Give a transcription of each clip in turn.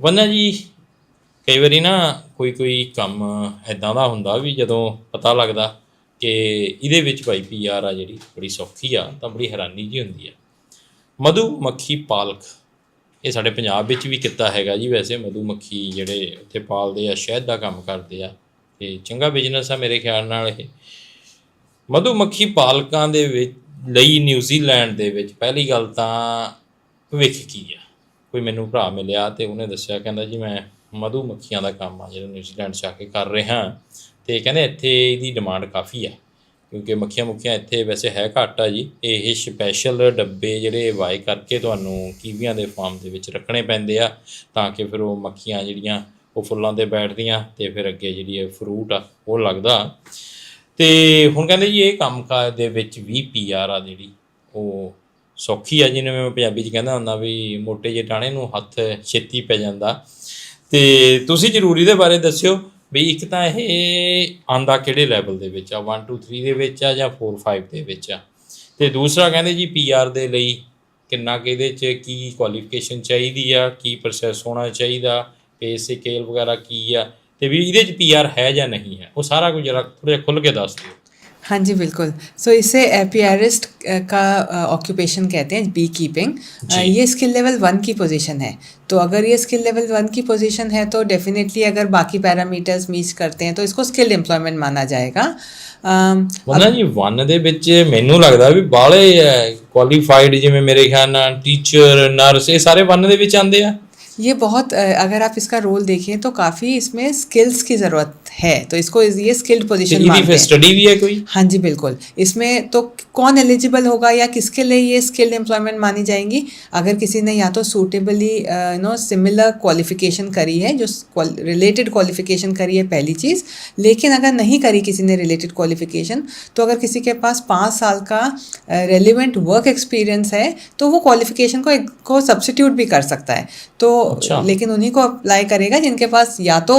ਵੰਨਾ ਜੀ, ਕਈ ਵਾਰੀ ਨਾ ਕੋਈ ਕੋਈ ਕੰਮ ਐਦਾਂ ਦਾ ਹੁੰਦਾ ਵੀ ਜਦੋਂ ਪਤਾ ਲੱਗਦਾ ਕਿ ਇਹਦੇ ਵਿੱਚ ਭਾਈ ਪੀਆਰ ਆ ਜਿਹੜੀ, ਬੜੀ ਸੌਖੀ ਆ, ਤਾਂ ਬੜੀ ਹੈਰਾਨੀ ਜੀ ਹੁੰਦੀ ਆ। ਮਧੂ ਮੱਖੀ ਪਾਲਕ, ਇਹ ਸਾਡੇ ਪੰਜਾਬ ਵਿੱਚ ਵੀ ਕਿੱਤਾ ਹੈਗਾ ਜੀ ਵੈਸੇ, ਮਧੂ ਮੱਖੀ ਜਿਹੜੇ ਉੱਥੇ ਪਾਲਦੇ ਆ, ਸ਼ਹਿਦ ਦਾ ਕੰਮ ਕਰਦੇ ਆ, ਤੇ ਚੰਗਾ ਬਿਜ਼ਨਸ ਆ ਮੇਰੇ ਖਿਆਲ ਨਾਲ ਇਹ। ਮਧੂ ਮੱਖੀ ਪਾਲਕਾਂ ਦੇ ਵਿੱਚ, ਲਈ ਨਿਊਜ਼ੀਲੈਂਡ ਦੇ ਵਿੱਚ, ਪਹਿਲੀ ਗੱਲ ਤਾਂ ਭਵਿੱਖ ਕੀ ਆ? ਕੋਈ ਮੈਨੂੰ ਭਰਾ ਮਿਲਿਆ ਤੇ ਉਹਨੇ ਦੱਸਿਆ, ਕਹਿੰਦਾ ਜੀ ਮੈਂ ਮਧੂ ਮੱਖੀਆਂ ਦਾ ਕੰਮ ਆ ਜਿਹੜਾ ਨਿਊਜ਼ੀਲੈਂਡ 'ਚ ਆ ਕੇ ਕਰ ਰਿਹਾ ਤੇ ਕਹਿੰਦੇ ਇੱਥੇ ਇਹਦੀ ਡਿਮਾਂਡ ਕਾਫੀ ਆ, ਕਿਉਂਕਿ ਮੱਖੀਆਂ ਮੁੱਖੀਆਂ ਇੱਥੇ ਵੈਸੇ ਹੈ ਘੱਟ ਆ ਜੀ। ਇਹ ਸਪੈਸ਼ਲ ਡੱਬੇ ਜਿਹੜੇ ਵਾਏ ਕਰਕੇ ਤੁਹਾਨੂੰ ਕੀਵੀਆਂ ਦੇ ਫਾਰਮ ਦੇ ਵਿੱਚ ਰੱਖਣੇ ਪੈਂਦੇ ਆ, ਤਾਂ ਕਿ ਫਿਰ ਉਹ ਮੱਖੀਆਂ ਜਿਹੜੀਆਂ ਉਹ ਫੁੱਲਾਂ ਤੇ ਬੈਠਦੀਆਂ ਤੇ ਫਿਰ ਅੱਗੇ ਜਿਹੜੀ ਇਹ ਫਰੂਟ ਆ, ਉਹ ਲੱਗਦਾ। ਤੇ ਹੁਣ ਕਹਿੰਦੇ ਜੀ ਇਹ ਕੰਮਕਾਜ ਦੇ ਵਿੱਚ ਵੀ ਪੀਆਰ ਆ ਜਿਹੜੀ, ਉਹ ਸੌਖੀ ਆ ਜਿਵੇਂ ਮੈਂ ਪੰਜਾਬੀ ਚ ਕਹਿੰਦਾ ਹੁੰਦਾ ਵੀ ਮੋਟੇ ਜੇ ਟਾਣੇ ਨੂੰ ਹੱਥ ਛੇਤੀ ਪੈ ਜਾਂਦਾ। ਤੇ ਤੁਸੀਂ ਜ਼ਰੂਰੀ ਇਹਦੇ ਬਾਰੇ ਦੱਸਿਓ ਵੀ ਇੱਕ ਤਾਂ ਇਹ ਆਂਦਾ ਕਿਹੜੇ ਲੈਵਲ ਦੇ ਵਿੱਚ ਆ? 1 2 3 ਦੇ ਵਿੱਚ ਆ ਜਾਂ 4 5 ਦੇ ਵਿੱਚ ਆ? ਤੇ ਦੂਸਰਾ ਕਹਿੰਦੇ ਜੀ ਪੀਆਰ ਦੇ ਲਈ ਕਿੰਨਾ ਕਿ ਇਹਦੇ ਚ ਕੀ ਕੁਆਲੀਫਿਕੇਸ਼ਨ ਚਾਹੀਦੀ ਆ? ਕੀ ਪ੍ਰੋਸੈਸ ਹੋਣਾ ਚਾਹੀਦਾ? ਪੇ ਸਕੇਲ ਵਗੈਰਾ ਕੀ ਆ? ਤੇ ਵੀ ਇਹਦੇ ਚ ਪੀਆਰ ਹੈ ਜਾਂ ਨਹੀਂ ਹੈ? ਉਹ ਸਾਰਾ ਕੁਝ ਜਰਾ ਥੋੜਾ ਜਿਹਾ ਖੁੱਲ ਕੇ ਦੱਸ ਦਿਓ। हाँ जी बिल्कुल सो इसे एपियरिस्ट का ऑक्यूपेशन कहते हैं बी कीपिंग जी। ये स्किल लेवल वन की पोजीशन है तो अगर ये स्किल लेवल वन की पोजीशन है तो डेफिनेटली अगर बाकी पैरामीटर्स मीट करते हैं तो इसको स्किल्ड एम्प्लॉयमेंट माना जाएगा अम, ਉਹਨਾਂ ਜੀ ਵਨ ਦੇ ਵਿੱਚ ਮੈਨੂੰ ਲੱਗਦਾ ਵੀ ਬਾਹਲੇ ਕੁਆਲੀਫਾਈਡ ਜਿਵੇਂ ਮੇਰੇ ਖਿਆਲ ਨਾਲ ਟੀਚਰ ਨਰਸ ਇਹ ਸਾਰੇ ਵਨ ਦੇ ਵਿੱਚ ਆਉਂਦੇ ਆ ये बहुत अ, अगर आप इसका रोल देखें तो काफ़ी इसमें स्किल्स की ज़रूरत है तो इसको ये स्किल्ड पोजीशन स्टडी भी है। कोई? हाँ जी बिल्कुल। इसमें तो कौन एलिजिबल होगा या किसके लिए ये स्किल्ड एम्प्लॉयमेंट मानी जाएँगी? अगर किसी ने या तो suitably you know similar qualification करी है जो रिलेटेड क्वालिफिकेशन करी है पहली चीज़ लेकिन अगर नहीं करी किसी ने रिलेटेड क्वालिफिकेशन तो अगर किसी के पास पाँच साल का रेलिवेंट वर्क एक्सपीरियंस है तो वो क्वालिफिकेशन को को सब्सिट्यूट भी कर सकता है। तो अच्छा। लेकिन उन्हीं को अप्लाई करेगा जिनके पास या तो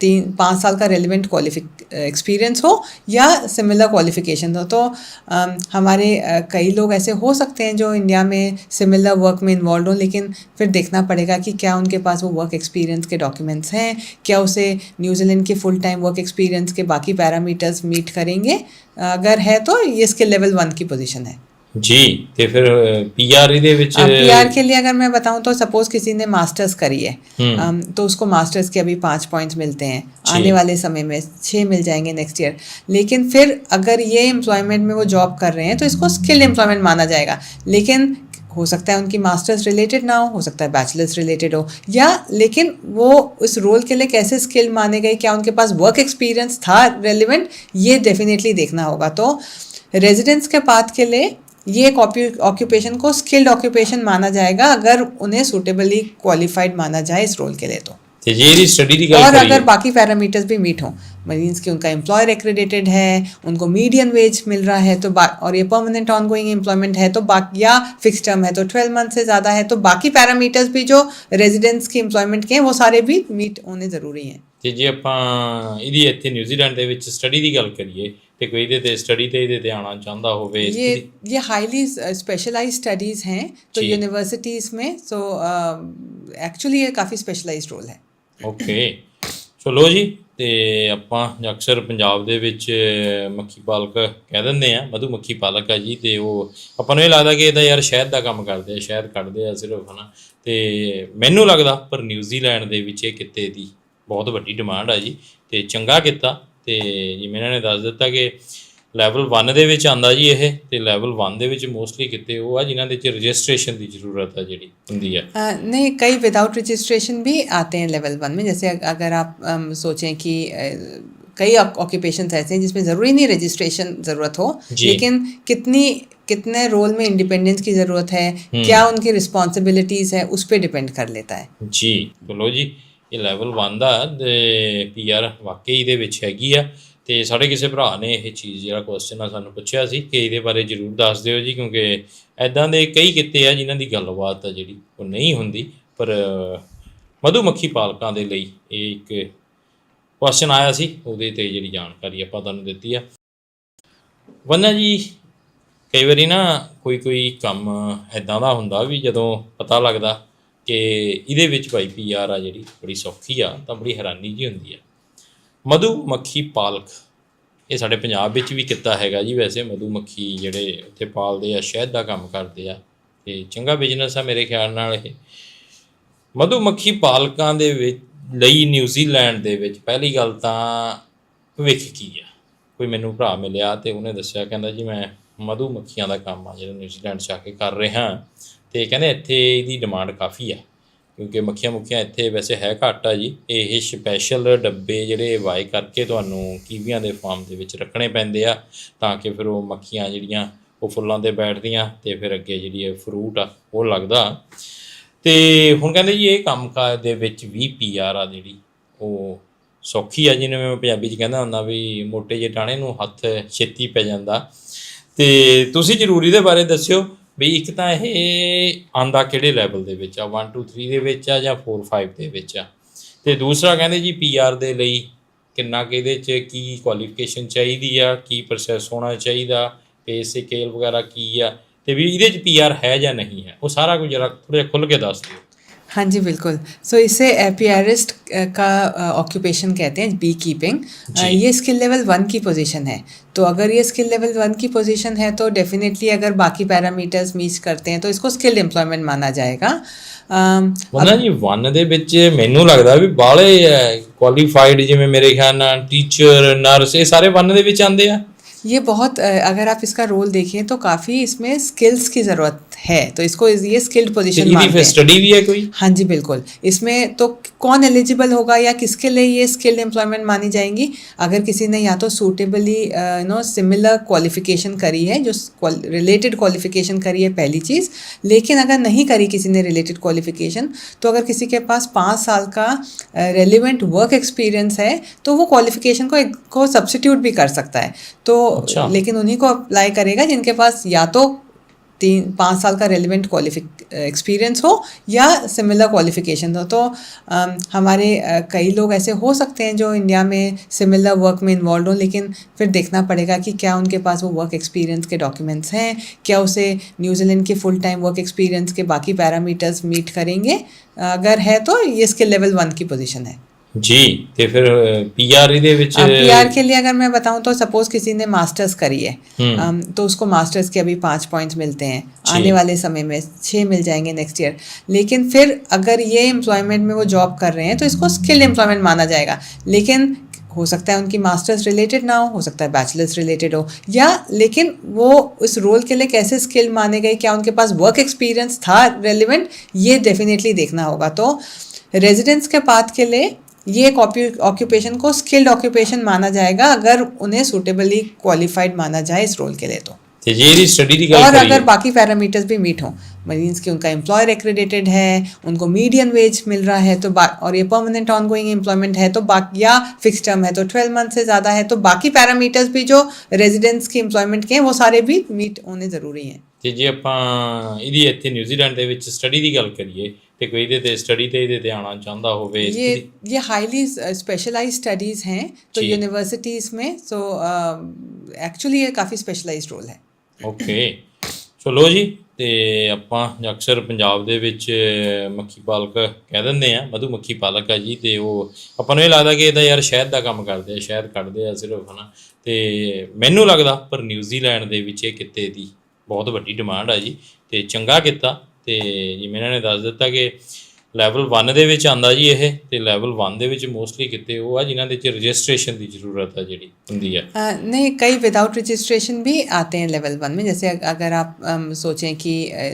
तीन पाँच साल का रेलिवेंट क्वालिफिक एक्सपीरियंस हो या सिमिलर क्वालिफिकेशन हो। तो अम, हमारे अ, कई लोग ऐसे हो सकते हैं जो इंडिया में सिमिलर वर्क में इन्वॉल्व हो लेकिन फिर देखना पड़ेगा कि क्या उनके पास वो वर्क एक्सपीरियंस के डॉक्यूमेंट्स हैं क्या उसे न्यूजीलैंड के फुल टाइम वर्क एक्सपीरियंस के बाकी पैरामीटर्स मीट करेंगे। अगर है तो ये स्किल लेवल वन की पोजीशन है। ਜੀ ਤੇ ਫਿਰ ਪੀਆਰ ਇਹਦੇ ਵਿੱਚ पीआर के लिए अगर मैं बताऊं तो सपोज किसी ने मास्टर्स करी है हम्म। अम, तो उसको मास्टर्स के अभी पाँच पॉइंट्स मिलते हैं जी। आने वाले समय में छः मिल जाएंगे नेक्स्ट ईयर लेकिन फिर अगर ये एम्प्लॉयमेंट में वो जॉब कर रहे हैं तो इसको स्किल एम्प्लॉयमेंट माना जाएगा लेकिन हो सकता है उनकी मास्टर्स रिलेटेड ना हो हो सकता है बैचलर्स रिलेटेड हो या लेकिन वो उस रोल के लिए कैसे स्किल माने गए क्या उनके पास वर्क एक्सपीरियंस था रेलिवेंट ये डेफिनेटली देखना होगा तो रेजिडेंस के पाथ के लिए ये एक ऑक्यूपेशन को स्किल्ड ऑक्यूपेशन माना जाएगा अगर उन्हें सुटेबली क्वालिफाइड माना जाए इस रोल के लिए तो ਤੇ ਜੇ ਇਹਦੀ ਸਟੱਡੀ ਦੀ ਗੱਲ और ਕਰੀਏ अगर बाकी पैरामीटर्स भी मीट हों मीन्स कि उनका एम्प्लॉयर एक्रेडिटेड है उनको मीडियन वेज मिल रहा है तो बा- और ये परमानेंट ऑन गोइंग एम्प्लॉयमेंट है तो बाकी या फिक्स टर्म है तो ट्वेल्व मंथ से ज़्यादा है तो बाकी पैरामीटर्स भी जो रेजिडेंट्स की एम्प्लॉयमेंट के हैं वो सारे भी मीट होने ज़रूरी हैं ਤੇ ਜੇ ਆਪਾਂ ਇਹਦੀ ਇੱਥੇ ਨਿਊਜ਼ੀਲੈਂਡ ਦੇ ਵਿੱਚ ਸਟੱਡੀ ਦੀ ਗੱਲ ਕਰੀਏ ਤੇ ਕੋਈ ਇਹਦੇ ਤੇ ਸਟੱਡੀ ਤੇ ਇਹਦੇ ਤੇ ਆਉਣਾ ਚਾਹੁੰਦਾ ਹੋਵੇ ये ये हाईली स्पेशलाइज स्टडीज़ हैं तो जी। यूनिवर्सिटीज़ में सो एक्चुअली ये काफ़ी स्पेशलाइज रोल है ਓਕੇ ਚਲੋ ਜੀ ਤੇ ਆਪਾਂ ਅਕਸਰ ਪੰਜਾਬ ਦੇ ਵਿੱਚ ਮੱਖੀ ਪਾਲਕ ਕਹਿ ਦਿੰਦੇ ਆ ਮਧੂ ਮੱਖੀ ਪਾਲਕ ਆ ਜੀ ਤੇ ਉਹ ਆਪਾਂ ਨੂੰ ਇਹ ਲੱਗਦਾ ਕਿ ਇਹਦਾ ਯਾਰ ਸ਼ਹਿਦ ਦਾ ਕੰਮ ਕਰਦੇ ਆ ਸ਼ਹਿਦ ਕੱਢਦੇ ਆ ਸਿਰਫ ਹਨਾ ਤੇ ਮੈਨੂੰ ਲੱਗਦਾ ਪਰ ਨਿਊਜ਼ੀਲੈਂਡ ਦੇ ਵਿੱਚ ਇਹ ਕਿੱਤੇ ਦੀ ਬਹੁਤ ਵੱਡੀ ਡਿਮਾਂਡ ਆ ਜੀ ਤੇ ਚੰਗਾ ਕੀਤਾ ਤੇ ਜਿਵੇਂ ਇਹਨਾਂ ਨੇ ਦੱਸ ਦਿੱਤਾ ਕਿ ਲੈਵਲ 1 ਦੇ ਵਿੱਚ ਆਂਦਾ ਜੀ ਇਹ ਤੇ ਲੈਵਲ 1 ਦੇ ਵਿੱਚ ਮੋਸਟਲੀ ਕਿਤੇ ਉਹ ਆ ਜਿਨ੍ਹਾਂ ਦੇ ਚ ਰਜਿਸਟ੍ਰੇਸ਼ਨ ਦੀ ਜ਼ਰੂਰਤ ਆ ਜਿਹੜੀ ਹੁੰਦੀ ਆ अ, नहीं कई विदाउट रजिस्ट्रेशन भी आते हैं लेवल वन में जैसे अग- अगर आप अम, सोचें कि अ, कई ऑक्यूपेशन ऐसे हैं जिसमें ज़रूरी नहीं रजिस्ट्रेशन ज़रूरत हो जी। लेकिन कितनी कितने रोल में इंडिपेंडेंस की ज़रूरत है हम्म। क्या उनकी रिस्पॉन्सिबिलिटीज़ है उस पर डिपेंड कर लेता है ਜੀ ਚਲੋ ਜੀ ਇਹ ਲੈਵਲ 1 ਦਾ ਤੇ ਪੀਆਰ ਵਾਕਈ ਇਹਦੇ ਵਿੱਚ ਹੈਗੀ ਆ। ਤੇ ਸਾਡੇ ਕਿਸੇ ਭਰਾ ਨੇ ਇਹ ਚੀਜ਼ ਜਿਹੜਾ ਕੁਐਸਚਨ ਆ ਸਾਨੂੰ ਪੁੱਛਿਆ ਸੀ ਕਿ ਇਹਦੇ ਬਾਰੇ ਜਰੂਰ ਦੱਸ ਦਿਓ ਜੀ, ਕਿਉਂਕਿ ਐਦਾਂ ਦੇ ਕਈ ਕਿੱਤੇ ਆ ਜਿਨ੍ਹਾਂ ਦੀ ਗੱਲਬਾਤ ਆ ਜਿਹੜੀ ਉਹ ਨਹੀਂ ਹੁੰਦੀ। ਪਰ ਮਧੂਮੱਖੀ ਪਾਲਕਾਂ ਦੇ ਲਈ ਇਹ ਇੱਕ ਕੁਐਸਚਨ ਆਇਆ ਸੀ, ਉਹਦੇ ਤੇ ਜਿਹੜੀ ਜਾਣਕਾਰੀ ਆਪਾਂ ਤੁਹਾਨੂੰ ਦਿੱਤੀ ਆ। ਵੰਨਾ ਜੀ, ਕਈ ਵਾਰੀ ਨਾ ਕੋਈ ਕੋਈ ਕੰਮ ਐਦਾਂ ਦਾ ਹੁੰਦਾ ਵੀ ਜਦੋਂ ਪਤਾ ਲੱਗਦਾ ਕਿ ਇਹਦੇ ਵਿੱਚ ਭਾਈ ਪੀਆਰ ਆ ਜਿਹੜੀ, ਬੜੀ ਸੌਖੀ ਆ, ਤਾਂ ਬੜੀ ਹੈਰਾਨੀ ਜੀ ਹੁੰਦੀ ਆ। ਮਧੂ ਮੱਖੀ ਪਾਲਕ, ਇਹ ਸਾਡੇ ਪੰਜਾਬ ਵਿੱਚ ਵੀ ਕਿੱਤਾ ਹੈਗਾ ਜੀ ਵੈਸੇ, ਮਧੂ ਮੱਖੀ ਜਿਹੜੇ ਉੱਥੇ ਪਾਲਦੇ ਆ, ਸ਼ਹਿਦ ਦਾ ਕੰਮ ਕਰਦੇ ਆ, ਤੇ ਚੰਗਾ ਬਿਜ਼ਨਸ ਆ ਮੇਰੇ ਖਿਆਲ ਨਾਲ ਇਹ। ਮਧੂ ਮੱਖੀ ਪਾਲਕਾਂ ਦੇ ਵਿੱਚ, ਲਈ ਨਿਊਜ਼ੀਲੈਂਡ ਦੇ ਵਿੱਚ, ਪਹਿਲੀ ਗੱਲ ਤਾਂ ਭਵਿੱਖ ਕੀ ਆ? ਕੋਈ ਮੈਨੂੰ ਭਰਾ ਮਿਲਿਆ ਤੇ ਉਹਨੇ ਦੱਸਿਆ, ਕਹਿੰਦਾ ਜੀ ਮੈਂ ਮਧੂ ਮੱਖੀਆਂ ਦਾ ਕੰਮ ਆ, ਜਿਹੜਾ ਨਿਊਜ਼ੀਲੈਂਡ 'ਚ ਆ ਕੇ ਕਰ ਰਿਹਾ। ਤੇ ਕਹਿੰਦੇ ਇੱਥੇ ਇਹਦੀ ਡਿਮਾਂਡ ਕਾਫੀ ਆ ਕਿਉਂਕਿ ਮੱਖੀਆਂ ਮੁੱਖੀਆਂ ਇੱਥੇ ਵੈਸੇ ਹੈ ਘੱਟ ਆ ਜੀ। ਇਹ ਸਪੈਸ਼ਲ ਡੱਬੇ ਜਿਹੜੇ ਵਾਏ ਕਰਕੇ ਤੁਹਾਨੂੰ ਕੀਵੀਆਂ ਦੇ ਫਾਰਮ ਦੇ ਵਿੱਚ ਰੱਖਣੇ ਪੈਂਦੇ ਆ, ਤਾਂ ਕਿ ਫਿਰ ਉਹ ਮੱਖੀਆਂ ਜਿਹੜੀਆਂ ਉਹ ਫੁੱਲਾਂ ਤੇ ਬੈਠਦੀਆਂ ਤੇ ਫਿਰ ਅੱਗੇ ਜਿਹੜੀ ਇਹ ਫਰੂਟ ਆ, ਉਹ ਲੱਗਦਾ। ਤੇ ਹੁਣ ਕਹਿੰਦੇ ਜੀ ਇਹ ਕੰਮਕਾਜ ਦੇ ਵਿੱਚ ਵੀ ਪੀਆਰ ਆ ਜਿਹੜੀ, ਉਹ ਸੌਖੀ ਆ, ਜਿਵੇਂ ਮੈਂ ਪੰਜਾਬੀ 'ਚ ਕਹਿੰਦਾ ਹੁੰਦਾ ਵੀ ਮੋਟੇ ਜਿਹੇ ਟਾਣੇ ਨੂੰ ਹੱਥ ਛੇਤੀ ਪੈ ਜਾਂਦਾ। ਤੇ ਤੁਸੀਂ ਜ਼ਰੂਰੀ ਦੇ ਬਾਰੇ ਦੱਸਿਓ ਵੀ ਇੱਕ ਤਾਂ ਇਹ ਆਂਦਾ ਕਿਹੜੇ ਲੈਵਲ ਦੇ ਵਿੱਚ ਆ? 1 2 3 ਦੇ ਵਿੱਚ ਆ ਜਾਂ 4 5 ਦੇ ਵਿੱਚ ਆ? ਤੇ ਦੂਸਰਾ ਕਹਿੰਦੇ ਜੀ ਪੀਆਰ ਦੇ ਲਈ ਕਿੰਨਾ ਕਿ ਇਹਦੇ 'ਚ ਕੀ ਕੁਆਲੀਫਿਕੇਸ਼ਨ ਚਾਹੀਦੀ ਆ? ਕੀ ਪ੍ਰੋਸੈਸ ਹੋਣਾ ਚਾਹੀਦਾ? ਪੇ ਸਕੇਲ ਵਗੈਰਾ ਕੀ ਆ? ਤੇ ਵੀ ਇਹਦੇ 'ਚ ਪੀਆਰ ਹੈ ਜਾਂ ਨਹੀਂ ਹੈ? ਉਹ ਸਾਰਾ ਕੁਝ ਜਰਾ ਥੋੜਾ ਜਿਹਾ ਖੁੱਲ ਕੇ ਦੱਸ ਦਿਓ। हाँ जी बिल्कुल सो इसे एपियरिस्ट का ऑक्यूपेशन कहते हैं बी कीपिंग जी। ये स्किल लेवल वन की पोजीशन है तो अगर ये स्किल लेवल वन की पोजीशन है तो डेफिनेटली अगर बाकी पैरामीटर्स मीट करते हैं तो इसको स्किल्ड एम्प्लॉयमेंट माना जाएगा अम, ਉਹਨਾਂ ਜੀ ਵਨ ਦੇ ਵਿੱਚ ਮੈਨੂੰ ਲੱਗਦਾ ਵੀ ਬਾਹਲੇ ਕੁਆਲੀਫਾਈਡ ਜਿਵੇਂ ਮੇਰੇ ਖਿਆਲ ਨਾਲ ਟੀਚਰ ਨਰਸ ਇਹ ਸਾਰੇ ਵਨ ਦੇ ਵਿੱਚ ਆਉਂਦੇ ਆ ये बहुत अ, अगर आप इसका रोल देखें तो काफ़ी इसमें स्किल्स की ज़रूरत है तो इसको ये स्किल्ड पोजीशन स्टडी भी है कोई? हाँ जी बिल्कुल। इसमें तो कौन एलिजिबल होगा या किसके लिए ये स्किल्ड एम्प्लॉयमेंट मानी जाएँगी? अगर किसी ने या तो suitably you know similar qualification करी है जो रिलेटेड क्वालिफिकेशन करी है पहली चीज़ लेकिन अगर नहीं करी किसी ने रिलेटेड क्वालिफिकेशन तो अगर किसी के पास पाँच साल का रेलिवेंट वर्क एक्सपीरियंस है तो वो क्वालिफिकेशन को को सब्सिट्यूट भी कर सकता है। तो अच्छा। लेकिन उन्हीं को अप्लाई करेगा जिनके पास या तो तीन पाँच साल का रेलिवेंट क्वालिफिक एक्सपीरियंस हो या सिमिलर क्वालिफिकेशन हो। तो अम, हमारे अ, कई लोग ऐसे हो सकते हैं जो इंडिया में सिमिलर वर्क में इन्वॉल्व हो लेकिन फिर देखना पड़ेगा कि क्या उनके पास वो वर्क एक्सपीरियंस के डॉक्यूमेंट्स हैं क्या उसे न्यूजीलैंड के फुल टाइम वर्क एक्सपीरियंस के बाकी पैरामीटर्स मीट करेंगे। अगर है तो ये स्किल लेवल वन की पोजीशन है। ਜੀ ਤੇ ਫਿਰ ਪੀਆਰ ਇਹਦੇ ਵਿੱਚ पीआर के लिए अगर मैं बताऊं तो सपोज किसी ने मास्टर्स करी है हम्म। अम, तो उसको मास्टर्स के अभी पाँच पॉइंट्स मिलते हैं जी। आने वाले समय में छः मिल जाएंगे नेक्स्ट ईयर लेकिन फिर अगर ये एम्प्लॉयमेंट में वो जॉब कर रहे हैं तो इसको स्किल एम्प्लॉयमेंट माना जाएगा लेकिन हो सकता है उनकी मास्टर्स रिलेटेड ना हो हो सकता है बैचलर्स रिलेटेड हो या लेकिन वो उस रोल के लिए कैसे स्किल माने गए क्या उनके पास वर्क एक्सपीरियंस था रेलिवेंट ये डेफिनेटली देखना होगा तो रेजिडेंस के पाथ के लिए ये एक ऑक्यूपेशन को स्किल्ड ऑक्यूपेशन माना जाएगा अगर उन्हें सुटेबली क्वालिफाइड माना जाए इस रोल के लिए तो ਤੇ ਜੇ ਇਹਦੀ ਸਟੱਡੀ ਦੀ ਗੱਲ और ਕਰੀਏ अगर बाकी पैरामीटर्स भी मीट हों मीन्स कि उनका एम्प्लॉयर एक्रेडिटेड है उनको मीडियन वेज मिल रहा है तो बा- और ये परमानेंट ऑन गोइंग एम्प्लॉयमेंट है तो बाकी या फिक्स टर्म है तो ट्वेल्व मंथ से ज़्यादा है तो बाकी पैरामीटर्स भी जो रेजिडेंट्स की एम्प्लॉयमेंट के हैं वो सारे भी मीट होने ज़रूरी हैं ਤੇ ਜੇ ਆਪਾਂ ਇਹਦੀ ਇੱਥੇ ਨਿਊਜ਼ੀਲੈਂਡ ਦੇ ਵਿੱਚ ਸਟੱਡੀ ਦੀ ਗੱਲ ਕਰੀਏ ਤੇ ਕੋਈ ਇਹਦੇ ਤੇ ਸਟੱਡੀ ਤੇ ਇਹਦੇ ਤੇ ਆਉਣਾ ਚਾਹੁੰਦਾ ਹੋਵੇ ये ये हाईली स्पेशलाइज स्टडीज़ हैं तो जी। यूनिवर्सिटीज़ में सो एक्चुअली ये काफ़ी स्पेशलाइज रोल है ਓਕੇ ਚਲੋ ਜੀ ਤੇ ਆਪਾਂ ਅਕਸਰ ਪੰਜਾਬ ਦੇ ਵਿੱਚ ਮੱਖੀ ਪਾਲਕ ਕਹਿ ਦਿੰਦੇ ਆ ਮਧੂ ਮੱਖੀ ਪਾਲਕ ਆ ਜੀ ਤੇ ਉਹ ਆਪਾਂ ਨੂੰ ਇਹ ਲੱਗਦਾ ਕਿ ਇਹਦਾ ਯਾਰ ਸ਼ਹਿਦ ਦਾ ਕੰਮ ਕਰਦੇ ਆ ਸ਼ਹਿਦ ਕੱਢਦੇ ਆ ਸਿਰਫ ਹਨਾ ਤੇ ਮੈਨੂੰ ਲੱਗਦਾ ਪਰ ਨਿਊਜ਼ੀਲੈਂਡ ਦੇ ਵਿੱਚ ਇਹ ਕਿੱਤੇ ਦੀ ਬਹੁਤ ਵੱਡੀ ਡਿਮਾਂਡ ਆ ਜੀ ਤੇ ਚੰਗਾ ਕੀਤਾ ਤੇ ਜਿਵੇਂ ਇਹਨਾਂ ਨੇ ਦੱਸ ਦਿੱਤਾ ਕਿ ਲੈਵਲ 1 ਦੇ ਵਿੱਚ ਆਂਦਾ ਜੀ ਇਹ ਤੇ ਲੈਵਲ 1 ਦੇ ਵਿੱਚ ਮੋਸਟਲੀ ਕਿਤੇ ਉਹ ਆ ਜਿਨ੍ਹਾਂ ਦੇ ਚ ਰਜਿਸਟ੍ਰੇਸ਼ਨ ਦੀ ਜ਼ਰੂਰਤ ਆ ਜਿਹੜੀ ਹੁੰਦੀ ਆ अ, नहीं कई विदाउट रजिस्ट्रेशन भी आते हैं लेवल वन में जैसे अग- अगर आप अम, सोचें कि अ,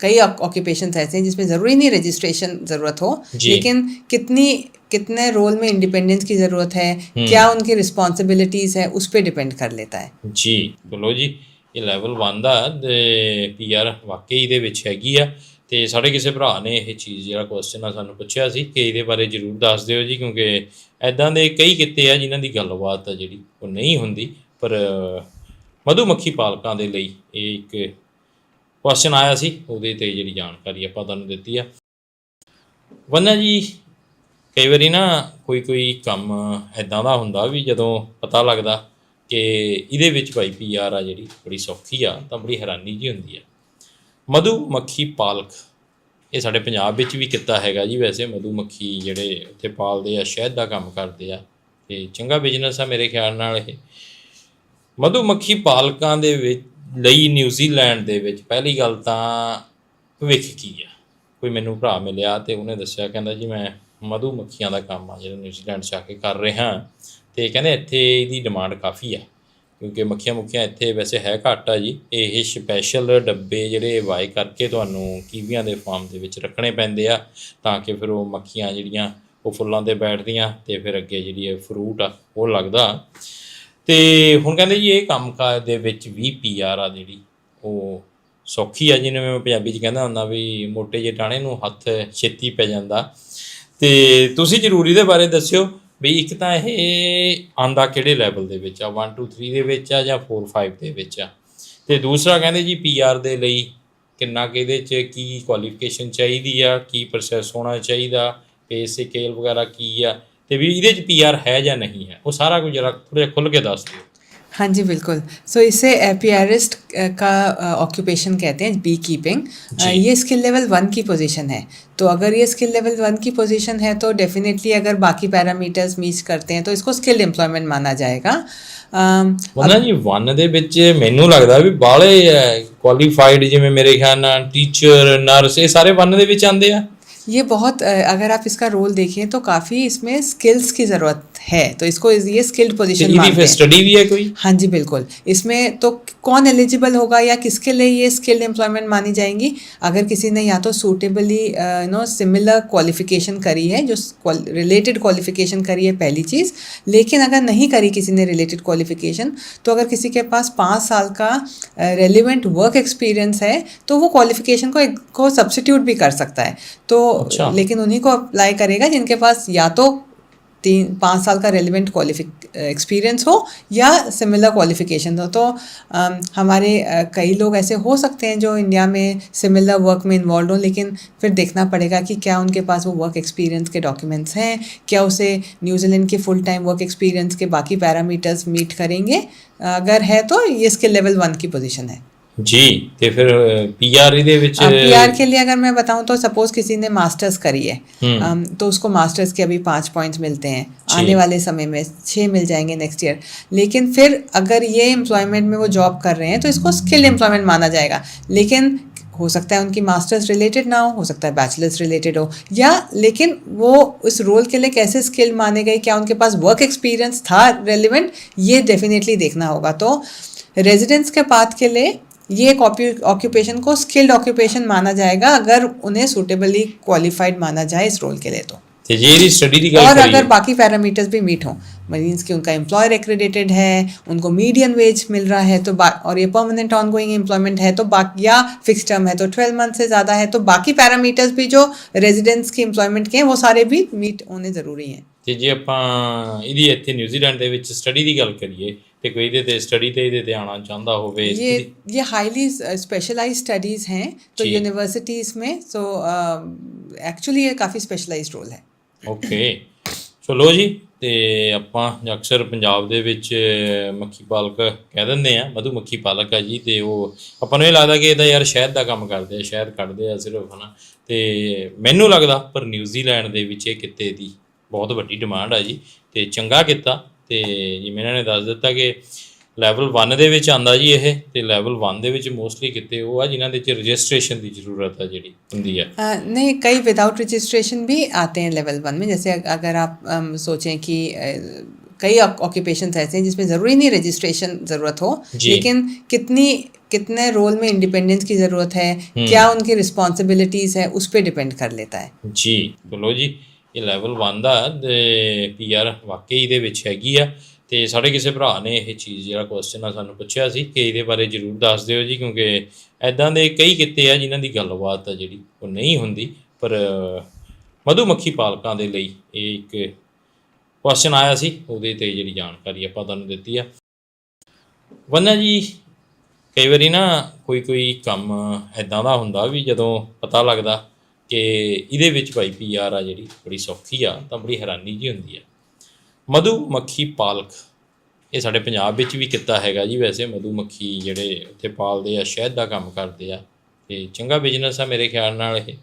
कई ऑक्यूपेशन ऐसे हैं जिसमें ज़रूरी नहीं रजिस्ट्रेशन ज़रूरत हो जी। लेकिन कितनी कितने रोल में इंडिपेंडेंस की ज़रूरत है हम्म। क्या उनकी रिस्पॉन्सिबिलिटीज़ है उस पर डिपेंड कर लेता है ਜੀ ਚਲੋ ਜੀ ਇਹ ਲੈਵਲ 1 ਦਾ ਤੇ ਪੀਆਰ ਵਾਕਈ ਇਹਦੇ ਵਿੱਚ ਹੈਗੀ ਆ। ਤੇ ਸਾਡੇ ਕਿਸੇ ਭਰਾ ਨੇ ਇਹ ਚੀਜ਼ ਜਿਹੜਾ ਕੁਐਸਚਨ ਆ ਸਾਨੂੰ ਪੁੱਛਿਆ ਸੀ ਕਿ ਇਹਦੇ ਬਾਰੇ ਜਰੂਰ ਦੱਸ ਦਿਓ ਜੀ, ਕਿਉਂਕਿ ਐਦਾਂ ਦੇ ਕਈ ਕਿੱਤੇ ਆ ਜਿਨ੍ਹਾਂ ਦੀ ਗੱਲਬਾਤ ਆ ਜਿਹੜੀ ਉਹ ਨਹੀਂ ਹੁੰਦੀ। ਪਰ ਮਧੂਮੱਖੀ ਪਾਲਕਾਂ ਦੇ ਲਈ ਇਹ ਇੱਕ ਕੁਐਸਚਨ ਆਇਆ ਸੀ, ਉਹਦੇ ਤੇ ਜਿਹੜੀ ਜਾਣਕਾਰੀ ਆਪਾਂ ਤੁਹਾਨੂੰ ਦਿੱਤੀ ਆ। ਵੰਨਾ ਜੀ, ਕਈ ਵਾਰੀ ਨਾ ਕੋਈ ਕੋਈ ਕੰਮ ਐਦਾਂ ਦਾ ਹੁੰਦਾ ਵੀ ਜਦੋਂ ਪਤਾ ਲੱਗਦਾ ਕਿ ਇਹਦੇ ਵਿੱਚ ਭਾਈ ਪੀਆਰ ਆ ਜਿਹੜੀ, ਬੜੀ ਸੌਖੀ ਆ, ਤਾਂ ਬੜੀ ਹੈਰਾਨੀ ਜੀ ਹੁੰਦੀ ਆ। ਮਧੂ ਮੱਖੀ ਪਾਲਕ, ਇਹ ਸਾਡੇ ਪੰਜਾਬ ਵਿੱਚ ਵੀ ਕਿੱਤਾ ਹੈਗਾ ਜੀ ਵੈਸੇ, ਮਧੂ ਮੱਖੀ ਜਿਹੜੇ ਉੱਥੇ ਪਾਲਦੇ ਆ, ਸ਼ਹਿਦ ਦਾ ਕੰਮ ਕਰਦੇ ਆ, ਤੇ ਚੰਗਾ ਬਿਜ਼ਨਸ ਆ ਮੇਰੇ ਖਿਆਲ ਨਾਲ ਇਹ। ਮਧੂ ਮੱਖੀ ਪਾਲਕਾਂ ਦੇ ਵਿੱਚ, ਲਈ ਨਿਊਜ਼ੀਲੈਂਡ ਦੇ ਵਿੱਚ, ਪਹਿਲੀ ਗੱਲ ਤਾਂ ਭਵਿੱਖ ਕੀ ਆ? ਕੋਈ ਮੈਨੂੰ ਭਰਾ ਮਿਲਿਆ ਤੇ ਉਹਨੇ ਦੱਸਿਆ, ਕਹਿੰਦਾ ਜੀ ਮੈਂ ਮਧੂ ਮੱਖੀਆਂ ਦਾ ਕੰਮ ਆ, ਜਿਹੜਾ ਨਿਊਜ਼ੀਲੈਂਡ 'ਚ ਆ ਕੇ ਕਰ ਰਿਹਾ। ਤੇ ਕਹਿੰਦੇ ਇੱਥੇ ਇਹਦੀ ਡਿਮਾਂਡ ਕਾਫੀ ਆ ਕਿਉਂਕਿ ਮੱਖੀਆਂ ਮੁੱਖੀਆਂ ਇੱਥੇ ਵੈਸੇ ਹੈ ਘੱਟ ਆ ਜੀ। ਇਹ ਸਪੈਸ਼ਲ ਡੱਬੇ ਜਿਹੜੇ ਵਾਈ ਕਰਕੇ ਤੁਹਾਨੂੰ ਕੀਵੀਆਂ ਦੇ ਫਾਰਮ ਦੇ ਵਿੱਚ ਰੱਖਣੇ ਪੈਂਦੇ ਆ, ਤਾਂ ਕਿ ਫਿਰ ਉਹ ਮੱਖੀਆਂ ਜਿਹੜੀਆਂ ਉਹ ਫੁੱਲਾਂ ਤੇ ਬੈਠਦੀਆਂ ਤੇ ਫਿਰ ਅੱਗੇ ਜਿਹੜੀ ਇਹ ਫਰੂਟ ਆ, ਉਹ ਲੱਗਦਾ। ਤੇ ਹੁਣ ਕਹਿੰਦੇ ਜੀ ਇਹ ਕੰਮਕਾਜ ਦੇ ਵਿੱਚ ਵੀ ਪੀਆਰ ਆ ਜਿਹੜੀ, ਉਹ ਸੌਖੀ ਆ, ਜਿਵੇਂ ਮੈਂ ਪੰਜਾਬੀ ਚ ਕਹਿੰਦਾ ਹੁੰਦਾ ਵੀ ਮੋਟੇ ਜਿਹੇ ਟਾਣੇ ਨੂੰ ਹੱਥ ਛੇਤੀ ਪੈ ਜਾਂਦਾ। ਤੇ ਤੁਸੀਂ ਜ਼ਰੂਰੀ ਦੇ ਬਾਰੇ ਦੱਸਿਓ ਵੀ ਇੱਕ ਤਾਂ ਇਹ ਆਂਦਾ ਕਿਹੜੇ ਲੈਵਲ ਦੇ ਵਿੱਚ ਆ? 1 2 3 ਦੇ ਵਿੱਚ ਆ ਜਾਂ 4 5 ਦੇ ਵਿੱਚ ਆ? ਤੇ ਦੂਸਰਾ ਕਹਿੰਦੇ ਜੀ ਪੀਆਰ ਦੇ ਲਈ ਕਿੰਨਾ ਕਿ ਇਹਦੇ ਚ ਕੀ ਕੁਆਲੀਫਿਕੇਸ਼ਨ ਚਾਹੀਦੀ ਆ? ਕੀ ਪ੍ਰੋਸੈਸ ਹੋਣਾ ਚਾਹੀਦਾ? ਪੇ ਸਕੇਲ ਵਗੈਰਾ ਕੀ ਆ? ਤੇ ਵੀ ਇਹਦੇ ਚ ਪੀਆਰ ਹੈ ਜਾਂ ਨਹੀਂ ਹੈ? ਉਹ ਸਾਰਾ ਕੁਝ ਜਰਾ ਥੋੜਾ ਜਿਹਾ ਖੁੱਲ ਕੇ ਦੱਸ ਦਿਓ। हाँ जी बिल्कुल सो इसे एपियरिस्ट का ऑक्यूपेशन कहते हैं बी कीपिंग जी। ये स्किल लेवल वन की पोजीशन है तो अगर ये स्किल लेवल वन की पोजीशन है तो डेफिनेटली अगर बाकी पैरामीटर्स मीट करते हैं तो इसको स्किल्ड एम्प्लॉयमेंट माना जाएगा अम, ਉਹਨਾਂ ਜੀ ਵਨ ਦੇ ਵਿੱਚ ਮੈਨੂੰ ਲੱਗਦਾ ਵੀ ਬਾਹਲੇ ਕੁਆਲੀਫਾਈਡ ਜਿਵੇਂ ਮੇਰੇ ਖਿਆਲ ਨਾਲ ਟੀਚਰ ਨਰਸ ਇਹ ਸਾਰੇ ਵਨ ਦੇ ਵਿੱਚ ਆਉਂਦੇ ਆ ये बहुत अ, अगर आप इसका रोल देखें तो काफ़ी इसमें स्किल्स की ज़रूरत है तो इसको ये स्किल्ड पोजीशन स्टडी भी है। कोई? हाँ जी बिल्कुल। इसमें तो कौन एलिजिबल होगा या किसके लिए ये स्किल्ड एम्प्लॉयमेंट मानी जाएँगी? अगर किसी ने या तो suitably you know similar qualification करी है जो रिलेटेड क्वालिफिकेशन करी है पहली चीज़ लेकिन अगर नहीं करी किसी ने रिलेटेड क्वालिफिकेशन तो अगर किसी के पास पाँच साल का रेलिवेंट वर्क एक्सपीरियंस है तो वो क्वालिफिकेशन को को सब्सिट्यूट भी कर सकता है। तो अच्छा। लेकिन उन्हीं को अप्लाई करेगा जिनके पास या तो तीन पाँच साल का रेलिवेंट क्वालिफिक एक्सपीरियंस हो या सिमिलर क्वालिफिकेशन हो। तो अम, हमारे अ, कई लोग ऐसे हो सकते हैं जो इंडिया में सिमिलर वर्क में इन्वॉल्व हो लेकिन फिर देखना पड़ेगा कि क्या उनके पास वो वर्क एक्सपीरियंस के डॉक्यूमेंट्स हैं क्या उसे न्यूजीलैंड के फुल टाइम वर्क एक्सपीरियंस के बाकी पैरामीटर्स मीट करेंगे। अगर है तो ये स्किल लेवल वन की पोजीशन है। ਜੀ ਤੇ ਫਿਰ ਪੀਆਰ ਇਹਦੇ ਵਿੱਚ पीआर के लिए अगर मैं बताऊं तो सपोज किसी ने मास्टर्स करी है हम्म। अम, तो उसको मास्टर्स के अभी पाँच पॉइंट्स मिलते हैं जी। आने वाले समय में छः मिल जाएंगे नेक्स्ट ईयर लेकिन फिर अगर ये एम्प्लॉयमेंट में वो जॉब कर रहे हैं तो इसको स्किल एम्प्लॉयमेंट माना जाएगा लेकिन हो सकता है उनकी मास्टर्स रिलेटेड ना हो हो सकता है बैचलर्स रिलेटेड हो या लेकिन वो उस रोल के लिए कैसे स्किल माने गए क्या उनके पास वर्क एक्सपीरियंस था रेलिवेंट ये डेफिनेटली देखना होगा तो रेजिडेंस के पाथ के लिए ये एक ऑक्यूपेशन को स्किल्ड ऑक्यूपेशन माना जाएगा अगर उन्हें सुटेबली क्वालिफाइड माना जाए इस रोल के लिए तो ਤੇ ਜੇ ਇਹਦੀ ਸਟੱਡੀ ਦੀ ਗੱਲ और ਕਰੀਏ अगर बाकी पैरामीटर्स भी मीट हों मीन्स कि उनका एम्प्लॉयर एक्रेडिटेड है उनको मीडियन वेज मिल रहा है तो बा- और ये परमानेंट ऑन गोइंग एम्प्लॉयमेंट है तो बाकी या फिक्स टर्म है तो ट्वेल्व मंथ से ज़्यादा है तो बाकी पैरामीटर्स भी जो रेजिडेंट्स की एम्प्लॉयमेंट के हैं वो सारे भी मीट होने ज़रूरी हैं ਤੇ ਜੇ ਆਪਾਂ ਇਹਦੀ ਇੱਥੇ ਨਿਊਜ਼ੀਲੈਂਡ ਦੇ ਵਿੱਚ ਸਟੱਡੀ ਦੀ ਗੱਲ ਕਰੀਏ ਤੇ ਕੋਈ ਇਹਦੇ ਤੇ ਸਟੱਡੀ ਤੇ ਇਹਦੇ ਤੇ ਆਉਣਾ ਚਾਹੁੰਦਾ ਹੋਵੇ ये ये हाईली स्पेशलाइज स्टडीज़ हैं तो जी। यूनिवर्सिटीज़ में सो एक्चुअली ये काफ़ी स्पेशलाइज रोल है ਓਕੇ ਚਲੋ ਜੀ ਤੇ ਆਪਾਂ ਅਕਸਰ ਪੰਜਾਬ ਦੇ ਵਿੱਚ ਮੱਖੀ ਪਾਲਕ ਕਹਿ ਦਿੰਦੇ ਆ ਮਧੂ ਮੱਖੀ ਪਾਲਕ ਆ ਜੀ ਤੇ ਉਹ ਆਪਾਂ ਨੂੰ ਇਹ ਲੱਗਦਾ ਕਿ ਇਹਦਾ ਯਾਰ ਸ਼ਹਿਦ ਦਾ ਕੰਮ ਕਰਦੇ ਆ ਸ਼ਹਿਦ ਕੱਢਦੇ ਆ ਸਿਰਫ ਹਨਾ ਤੇ ਮੈਨੂੰ ਲੱਗਦਾ ਪਰ ਨਿਊਜ਼ੀਲੈਂਡ ਦੇ ਵਿੱਚ ਇਹ ਕਿੱਤੇ ਦੀ ਬਹੁਤ ਵੱਡੀ ਡਿਮਾਂਡ ਆ ਜੀ ਤੇ ਚੰਗਾ ਕੀਤਾ ਤੇ ਜਿਵੇਂ ਇਹਨਾਂ ਨੇ ਦੱਸ ਦਿੱਤਾ ਕਿ ਲੈਵਲ 1 ਦੇ ਵਿੱਚ ਆਂਦਾ ਜੀ ਇਹ ਤੇ ਲੈਵਲ 1 ਦੇ ਵਿੱਚ ਮੋਸਟਲੀ ਕਿਤੇ ਉਹ ਆ ਜਿਨ੍ਹਾਂ ਦੇ ਚ ਰਜਿਸਟ੍ਰੇਸ਼ਨ ਦੀ ਜ਼ਰੂਰਤ ਆ ਜਿਹੜੀ ਹੁੰਦੀ ਆ अ, नहीं कई विदाउट रजिस्ट्रेशन भी आते हैं लेवल वन में जैसे अग- अगर आप अम, सोचें कि अ, कई ऑक्यूपेशन ऐसे हैं जिसमें ज़रूरी नहीं रजिस्ट्रेशन ज़रूरत हो जी। लेकिन कितनी कितने रोल में इंडिपेंडेंस की ज़रूरत है हम्म। क्या उनकी रिस्पॉन्सिबिलिटीज़ है उस पर डिपेंड कर लेता है ਜੀ ਚਲੋ ਜੀ ਇਹ ਲੈਵਲ 1 ਦਾ ਤੇ ਪੀਆਰ ਵਾਕਈ ਇਹਦੇ ਵਿੱਚ ਹੈਗੀ ਆ। ਤੇ ਸਾਡੇ ਕਿਸੇ ਭਰਾ ਨੇ ਇਹ ਚੀਜ਼ ਜਿਹੜਾ ਕੁਐਸਚਨ ਆ ਸਾਨੂੰ ਪੁੱਛਿਆ ਸੀ ਕਿ ਇਹਦੇ ਬਾਰੇ ਜਰੂਰ ਦੱਸ ਦਿਓ ਜੀ, ਕਿਉਂਕਿ ਐਦਾਂ ਦੇ ਕਈ ਕਿੱਤੇ ਆ ਜਿਨ੍ਹਾਂ ਦੀ ਗੱਲਬਾਤ ਆ ਜਿਹੜੀ ਉਹ ਨਹੀਂ ਹੁੰਦੀ। ਪਰ ਮਧੂਮੱਖੀ ਪਾਲਕਾਂ ਦੇ ਲਈ ਇਹ ਇੱਕ ਕੁਐਸਚਨ ਆਇਆ ਸੀ, ਉਹਦੇ ਤੇ ਜਿਹੜੀ ਜਾਣਕਾਰੀ ਆਪਾਂ ਤੁਹਾਨੂੰ ਦਿੱਤੀ ਆ। ਵੰਨਾ ਜੀ, ਕਈ ਵਾਰੀ ਨਾ ਕੋਈ ਕੋਈ ਕੰਮ ਐਦਾਂ ਦਾ ਹੁੰਦਾ ਵੀ ਜਦੋਂ ਪਤਾ ਲੱਗਦਾ ਕਿ ਇਹਦੇ ਵਿੱਚ ਭਾਈ ਪੀਆਰ ਆ ਜਿਹੜੀ, ਬੜੀ ਸੌਖੀ ਆ, ਤਾਂ ਬੜੀ ਹੈਰਾਨੀ ਜੀ ਹੁੰਦੀ ਆ। ਮਧੂ ਮੱਖੀ ਪਾਲਕ, ਇਹ ਸਾਡੇ ਪੰਜਾਬ ਵਿੱਚ ਵੀ ਕਿੱਤਾ ਹੈਗਾ ਜੀ ਵੈਸੇ, ਮਧੂ ਮੱਖੀ ਜਿਹੜੇ ਉੱਥੇ ਪਾਲਦੇ ਆ, ਸ਼ਹਿਦ ਦਾ ਕੰਮ ਕਰਦੇ ਆ, ਤੇ ਚੰਗਾ ਬਿਜ਼ਨਸ ਆ ਮੇਰੇ ਖਿਆਲ ਨਾਲ ਇਹ।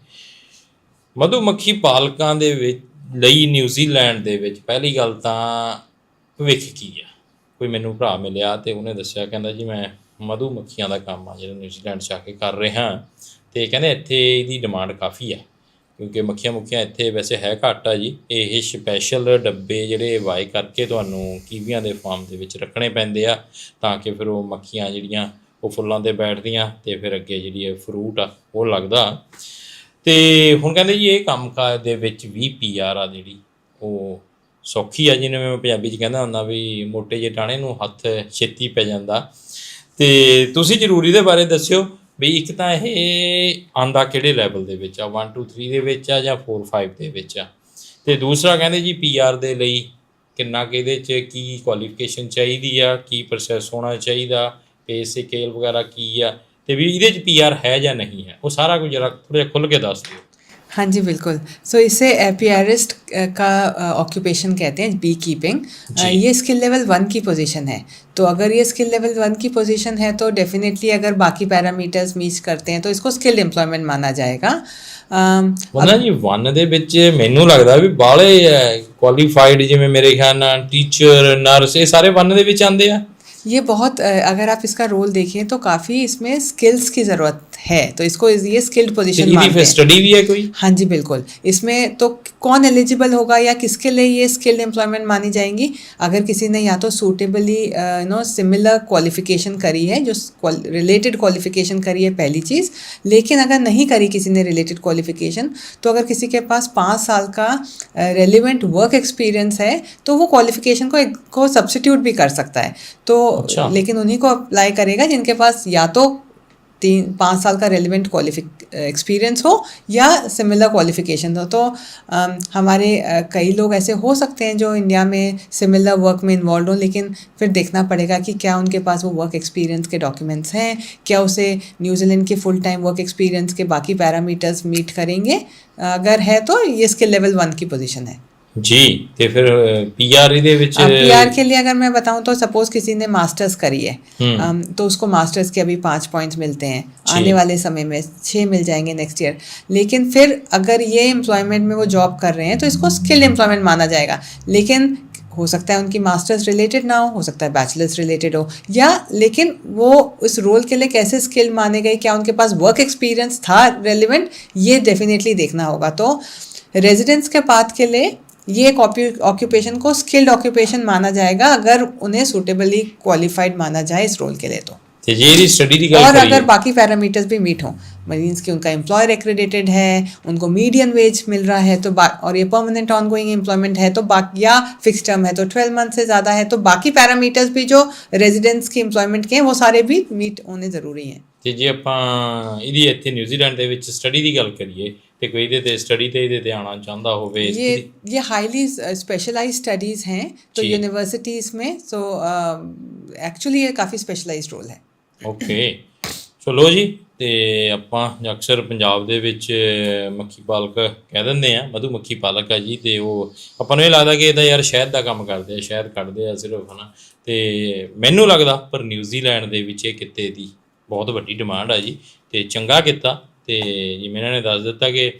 ਮਧੂਮੱਖੀ ਪਾਲਕਾਂ ਦੇ ਵਿੱਚ, ਲਈ ਨਿਊਜ਼ੀਲੈਂਡ ਦੇ ਵਿੱਚ, ਪਹਿਲੀ ਗੱਲ ਤਾਂ ਭਵਿੱਖ ਕੀ ਆ? ਕੋਈ ਮੈਨੂੰ ਭਰਾ ਮਿਲਿਆ ਤੇ ਉਹਨੇ ਦੱਸਿਆ, ਕਹਿੰਦਾ ਜੀ ਮੈਂ ਮਧੂਮੱਖੀਆਂ ਦਾ ਕੰਮ ਆ, ਜਿਹੜਾ ਨਿਊਜ਼ੀਲੈਂਡ 'ਚ ਆ ਕੇ ਕਰ ਰਿਹਾ। ਤੇ ਕਹਿੰਦੇ ਇੱਥੇ ਇਹਦੀ ਡਿਮਾਂਡ ਕਾਫੀ ਆ ਕਿਉਂਕਿ ਮੱਖੀਆਂ ਮੁੱਖੀਆਂ ਇੱਥੇ ਵੈਸੇ ਹੈ ਘੱਟ ਆ ਜੀ। ਇਹ ਸਪੈਸ਼ਲ ਡੱਬੇ ਜਿਹੜੇ ਵਾਈ ਕਰਕੇ ਤੁਹਾਨੂੰ ਕੀਵੀਆਂ ਦੇ ਫਾਰਮ ਦੇ ਵਿੱਚ ਰੱਖਣੇ ਪੈਂਦੇ ਆ, ਤਾਂ ਕਿ ਫਿਰ ਉਹ ਮੱਖੀਆਂ ਜਿਹੜੀਆਂ ਉਹ ਫੁੱਲਾਂ ਤੇ ਬੈਠਦੀਆਂ ਤੇ ਫਿਰ ਅੱਗੇ ਜਿਹੜੀ ਇਹ ਫਰੂਟ ਆ, ਉਹ ਲੱਗਦਾ। ਤੇ ਹੁਣ ਕਹਿੰਦੇ ਜੀ ਇਹ ਕੰਮਕਾਰ ਦੇ ਵਿੱਚ ਵੀ ਪੀਆਰ ਆ ਜਿਹੜੀ, ਉਹ ਸੌਖੀ ਆ ਜਿਵੇਂ ਮੈਂ ਪੰਜਾਬੀ 'ਚ ਕਹਿੰਦਾ ਹੁੰਦਾ ਵੀ ਮੋਟੇ ਜਿਹੇ ਟਾਣੇ ਨੂੰ ਹੱਥ ਛੇਤੀ ਪੈ ਜਾਂਦਾ। ਤੇ ਤੁਸੀਂ ਜ਼ਰੂਰੀ ਦੇ ਬਾਰੇ ਦੱਸਿਓ ਵੀ ਇੱਕ ਤਾਂ ਇਹ ਆਂਦਾ ਕਿਹੜੇ ਲੈਵਲ ਦੇ ਵਿੱਚ ਆ? 1 2 3 ਦੇ ਵਿੱਚ ਆ ਜਾਂ 4 5 ਦੇ ਵਿੱਚ ਆ? ਤੇ ਦੂਸਰਾ ਕਹਿੰਦੇ ਜੀ ਪੀਆਰ ਦੇ ਲਈ ਕਿੰਨਾ ਕਿ ਇਹਦੇ 'ਚ ਕੀ ਕੁਆਲੀਫਿਕੇਸ਼ਨ ਚਾਹੀਦੀ ਆ? ਕੀ ਪ੍ਰੋਸੈਸ ਹੋਣਾ ਚਾਹੀਦਾ? ਪੇ ਸਕੇਲ ਵਗੈਰਾ ਕੀ ਆ? ਤੇ ਵੀ ਇਹਦੇ 'ਚ ਪੀਆਰ ਹੈ ਜਾਂ ਨਹੀਂ ਹੈ? ਉਹ ਸਾਰਾ ਕੁਝ ਜਰਾ ਥੋੜਾ ਜਿਹਾ ਖੁੱਲ ਕੇ ਦੱਸ ਦਿਓ। हाँ जी बिल्कुल सो इसे एपियरिस्ट का ऑक्यूपेशन कहते हैं बी कीपिंग जी। ये स्किल लेवल वन की पोजीशन है तो अगर ये स्किल लेवल वन की पोजीशन है तो डेफिनेटली अगर बाकी पैरामीटर्स मीट करते हैं तो इसको स्किल्ड एम्प्लॉयमेंट माना जाएगा अम, ਉਹਨਾਂ ਜੀ ਵਨ ਦੇ ਵਿੱਚ ਮੈਨੂੰ ਲੱਗਦਾ ਵੀ ਬਾਹਲੇ ਕੁਆਲੀਫਾਈਡ ਜਿਵੇਂ ਮੇਰੇ ਖਿਆਲ ਨਾਲ ਟੀਚਰ ਨਰਸ ਇਹ ਸਾਰੇ ਵਨ ਦੇ ਵਿੱਚ ਆਉਂਦੇ ਆ ये बहुत अ, अगर आप इसका रोल देखें तो काफ़ी इसमें स्किल्स की ज़रूरत है तो इसको ये स्किल्ड पोजीशन स्टडी भी है। कोई? हाँ जी बिल्कुल। इसमें तो कौन एलिजिबल होगा या किसके लिए ये स्किल्ड एम्प्लॉयमेंट मानी जाएँगी? अगर किसी ने या तो suitably you know similar qualification करी है जो रिलेटेड क्वालिफिकेशन करी है पहली चीज़ लेकिन अगर नहीं करी किसी ने रिलेटेड क्वालिफिकेशन तो अगर किसी के पास पाँच साल का रेलिवेंट वर्क एक्सपीरियंस है तो वो क्वालिफिकेशन को को सब्सिट्यूट भी कर सकता है। तो अच्छा। लेकिन उन्हीं को अप्लाई करेगा जिनके पास या तो तीन पाँच साल का रेलिवेंट क्वालिफिक एक्सपीरियंस हो या सिमिलर क्वालिफिकेशन हो। तो अम, हमारे अ, कई लोग ऐसे हो सकते हैं जो इंडिया में सिमिलर वर्क में इन्वॉल्व हो लेकिन फिर देखना पड़ेगा कि क्या उनके पास वो वर्क एक्सपीरियंस के डॉक्यूमेंट्स हैं क्या उसे न्यूजीलैंड के फुल टाइम वर्क एक्सपीरियंस के बाकी पैरामीटर्स मीट करेंगे। अगर है तो ये स्किल लेवल वन की पोजीशन है। ਜੀ ਤੇ ਫਿਰ ਪੀਆਰ ਇਹਦੇ ਵਿੱਚ पीआर के लिए अगर मैं बताऊं तो सपोज किसी ने मास्टर्स करी है हम्म। अम, तो उसको मास्टर्स के अभी पाँच पॉइंट्स मिलते हैं जी। आने वाले समय में छः मिल जाएंगे नेक्स्ट ईयर लेकिन फिर अगर ये एम्प्लॉयमेंट में वो जॉब कर रहे हैं तो इसको स्किल एम्प्लॉयमेंट माना जाएगा लेकिन हो सकता है उनकी मास्टर्स रिलेटेड ना हो हो सकता है बैचलर्स रिलेटेड हो या लेकिन वो उस रोल के लिए कैसे स्किल माने गए क्या उनके पास वर्क एक्सपीरियंस था रेलिवेंट ये डेफिनेटली देखना होगा तो रेजिडेंस के पाथ के लिए ये एक ऑक्यूपेशन को स्किल्ड ऑक्यूपेशन माना जाएगा अगर उन्हें सुटेबली क्वालिफाइड माना जाए इस रोल के लिए तो ਤੇ ਜੇ ਇਹਦੀ ਸਟੱਡੀ ਦੀ ਗੱਲ और ਕਰੀਏ अगर बाकी पैरामीटर्स भी मीट हों मीन्स कि उनका एम्प्लॉयर एक्रेडिटेड है उनको मीडियन वेज मिल रहा है तो बा- और ये परमानेंट ऑन गोइंग एम्प्लॉयमेंट है तो बाकी या फिक्स टर्म है तो ट्वेल्व मंथ से ज़्यादा है तो बाकी पैरामीटर्स भी जो रेजिडेंट्स की एम्प्लॉयमेंट के हैं वो सारे भी मीट होने ज़रूरी हैं ਤੇ ਜੇ ਆਪਾਂ ਇਹਦੀ ਇੱਥੇ ਨਿਊਜ਼ੀਲੈਂਡ ਦੇ ਵਿੱਚ ਸਟੱਡੀ ਦੀ ਗੱਲ ਕਰੀਏ ਤੇ ਕੋਈ ਇਹਦੇ ਤੇ ਸਟੱਡੀ ਤੇ ਇਹਦੇ ਤੇ ਆਉਣਾ ਚਾਹੁੰਦਾ ਹੋਵੇ ये ये हाईली स्पेशलाइज स्टडीज़ हैं तो जी। यूनिवर्सिटीज़ में सो एक्चुअली ये काफ़ी स्पेशलाइज रोल है ਓਕੇ ਚਲੋ ਜੀ ਤੇ ਆਪਾਂ ਅਕਸਰ ਪੰਜਾਬ ਦੇ ਵਿੱਚ ਮੱਖੀ ਪਾਲਕ ਕਹਿ ਦਿੰਦੇ ਆ ਮਧੂ ਮੱਖੀ ਪਾਲਕ ਆ ਜੀ ਤੇ ਉਹ ਆਪਾਂ ਨੂੰ ਇਹ ਲੱਗਦਾ ਕਿ ਇਹਦਾ ਯਾਰ ਸ਼ਹਿਦ ਦਾ ਕੰਮ ਕਰਦੇ ਆ ਸ਼ਹਿਦ ਕੱਢਦੇ ਆ ਸਿਰਫ ਹਨਾ ਤੇ ਮੈਨੂੰ ਲੱਗਦਾ ਪਰ ਨਿਊਜ਼ੀਲੈਂਡ ਦੇ ਵਿੱਚ ਇਹ ਕਿੱਤੇ ਦੀ ਬਹੁਤ ਵੱਡੀ ਡਿਮਾਂਡ ਆ ਜੀ ਤੇ ਚੰਗਾ ਕੀਤਾ ਤੇ ਜਿਵੇਂ ਇਹਨਾਂ ਨੇ ਦੱਸ ਦਿੱਤਾ ਕਿ